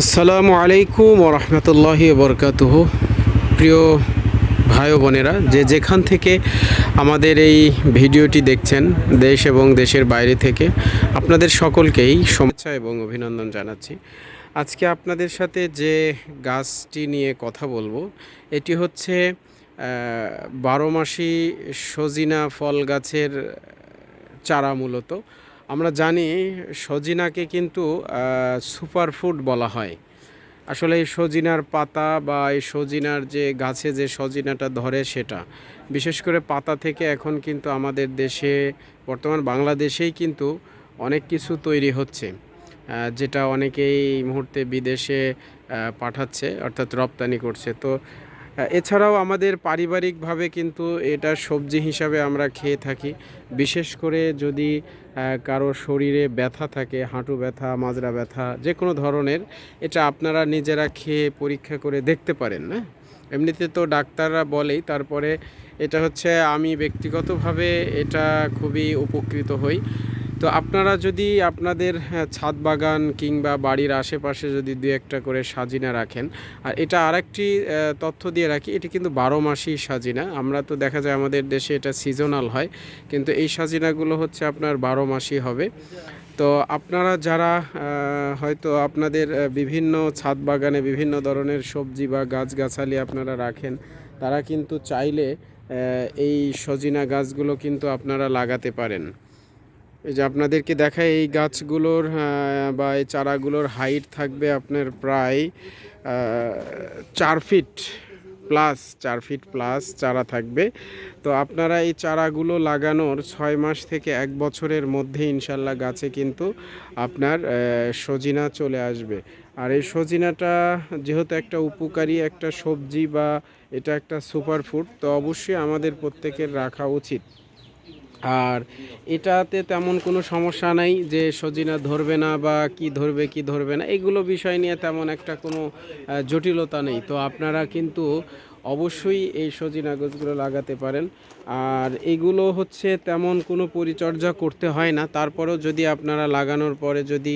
আসসালামু আলাইকুম রহমতুল্লাহ বরকাতুহ। প্রিয় ভাই বোনেরা, যে যেখান থেকে আমাদের এই ভিডিওটি দেখছেন, দেশ এবং দেশের বাইরে থেকে, আপনাদের সকলকেই শুভেচ্ছা এবং অভিনন্দন জানাচ্ছি। আজকে আপনাদের সাথে যে গাছটি নিয়ে কথা বলব, এটি হচ্ছে বারো মাসি সজিনা ফল গাছের চারা মূলত। আমরা জানি সজিনাকে কিন্তু সুপার ফুড বলা হয়। আসলে এই সজিনার পাতা বা এই সজিনার যে গাছে যে সজিনাটা ধরে সেটা। বিশেষ করে পাতা থেকে এখন কিন্তু আমাদের দেশে, বর্তমান বাংলাদেশেই কিন্তু অনেক কিছু তৈরি হচ্ছে। যেটা অনেকেই মুহূর্তে বিদেশে পাঠাচ্ছে, অর্থাৎ রপ্তানি করছে। তো এছাড়াও আমাদের পারিবারিকভাবে কিন্তু এটা সবজি হিসাবে আমরা খেয়ে থাকি। বিশেষ করে যদি কারও শরীরে ব্যথা থাকে, হাঁটু ব্যথা, মাজরা ব্যথা যে কোনো ধরনের, এটা আপনারা নিজেরা খেয়ে পরীক্ষা করে দেখতে পারেন না এমনিতে তো ডাক্তাররা বলেই, তারপরে এটা হচ্ছে আমি ব্যক্তিগতভাবে এটা খুবই উপকৃত হই। তো আপনারা যদি আপনাদের হ্যাঁ, ছাদ বাগান কিংবা বাড়ির আশেপাশে যদি দু একটা করে সাজিনা রাখেন আর এটা আরেকটি তথ্য দিয়ে রাখি এটি কিন্তু বারো মাসই সাজিনা। আমরা তো দেখা যায় আমাদের দেশে এটা সিজনাল হয় কিন্তু এই সাজিনাগুলো হচ্ছে আপনার বারো মাসই হবে। তো আপনারা যারা হয়তো আপনাদের বিভিন্ন ছাদ বাগানে বিভিন্ন ধরনের সবজি বা গাছগাছালি আপনারা রাখেন তারা কিন্তু চাইলে এই সজিনা গাছগুলো কিন্তু আপনারা লাগাতে পারেন। এই যে আপনাদেরকে দেখায় এই গাছগুলোর বা এই চারাগুলোর হাইট থাকবে আপনার প্রায় চার ফিট প্লাস চার ফিট প্লাস চারা থাকবে। তো আপনারা এই চারাগুলো লাগানোর ছয় মাস থেকে এক বছরের মধ্যে ইনশাল্লাহ গাছে কিন্তু আপনার সজিনা চলে আসবে। আর এই সজিনাটা যেহেতু একটা উপকারী একটা সবজি বা এটা একটা সুপার ফুড তো অবশ্যই আমাদের প্রত্যেকের রাখা উচিত। আর এটাতে তেমন কোনো সমস্যা নাই যে সজিনা ধরবে না বা কি ধরবে কি ধরবে না, এগুলো বিষয় নিয়ে তেমন একটা কোনো জটিলতা নেই। তো আপনারা কিন্তু অবশ্যই এই সজিনা গাছগুলো লাগাতে পারেন। আর এগুলো হচ্ছে তেমন কোনো পরিচর্যা করতে হয় না। তারপরেও যদি আপনারা লাগানোর পরে যদি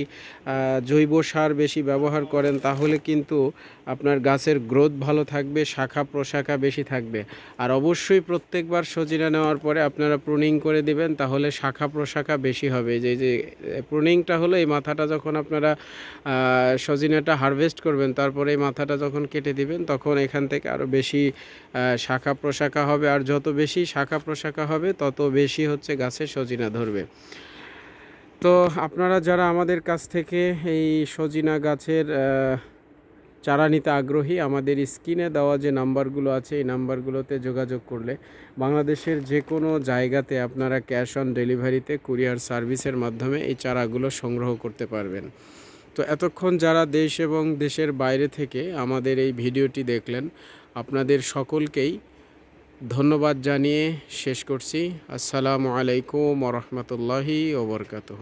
জৈব সার বেশি ব্যবহার করেন, তাহলে কিন্তু আপনার গাছের গ্রোথ ভালো থাকবে, শাখা প্রশাখা বেশি থাকবে। আর অবশ্যই প্রত্যেকবার সজিনা নেওয়ার পরে আপনারা প্রুনিং করে দিবেন, তাহলে শাখা প্রশাখা বেশি হবে। যে যে, প্রুনিংটা হলো এই মাথাটা যখন আপনারা সজিনাটা হারভেস্ট করবেন, তারপরে এই মাথাটা যখন কেটে দিবেন, তখন এখান থেকে আরও বেশি শাখা প্রশাখা হবে। আর যত বেশি শাখা প্রশাখা হবে, তত বেশি হচ্ছে গাছে সজিনা ধরবে। তো আপনারা যারা আমাদের কাছ থেকে এই সজিনা গাছের চারা নিতে আগ্রহী, আমাদের স্ক্রিনে দেওয়া যে নাম্বারগুলো আছে, এই নাম্বারগুলোতে যোগাযোগ করলে বাংলাদেশের যে কোনো জায়গাতে আপনারা ক্যাশ অন ডেলিভারিতে কুরিয়ার সার্ভিসের মাধ্যমে এই চারাগুলো সংগ্রহ করতে পারবেন। তো এতক্ষণ যারা দেশ এবং দেশের বাইরে থেকে আমাদের এই ভিডিওটি দেখলেন, আপনাদের সকলকেই ধন্যবাদ জানিয়ে শেষ করছি। আসসালামু আলাইকুম রহমতুল্লাহি ওবরকাতহ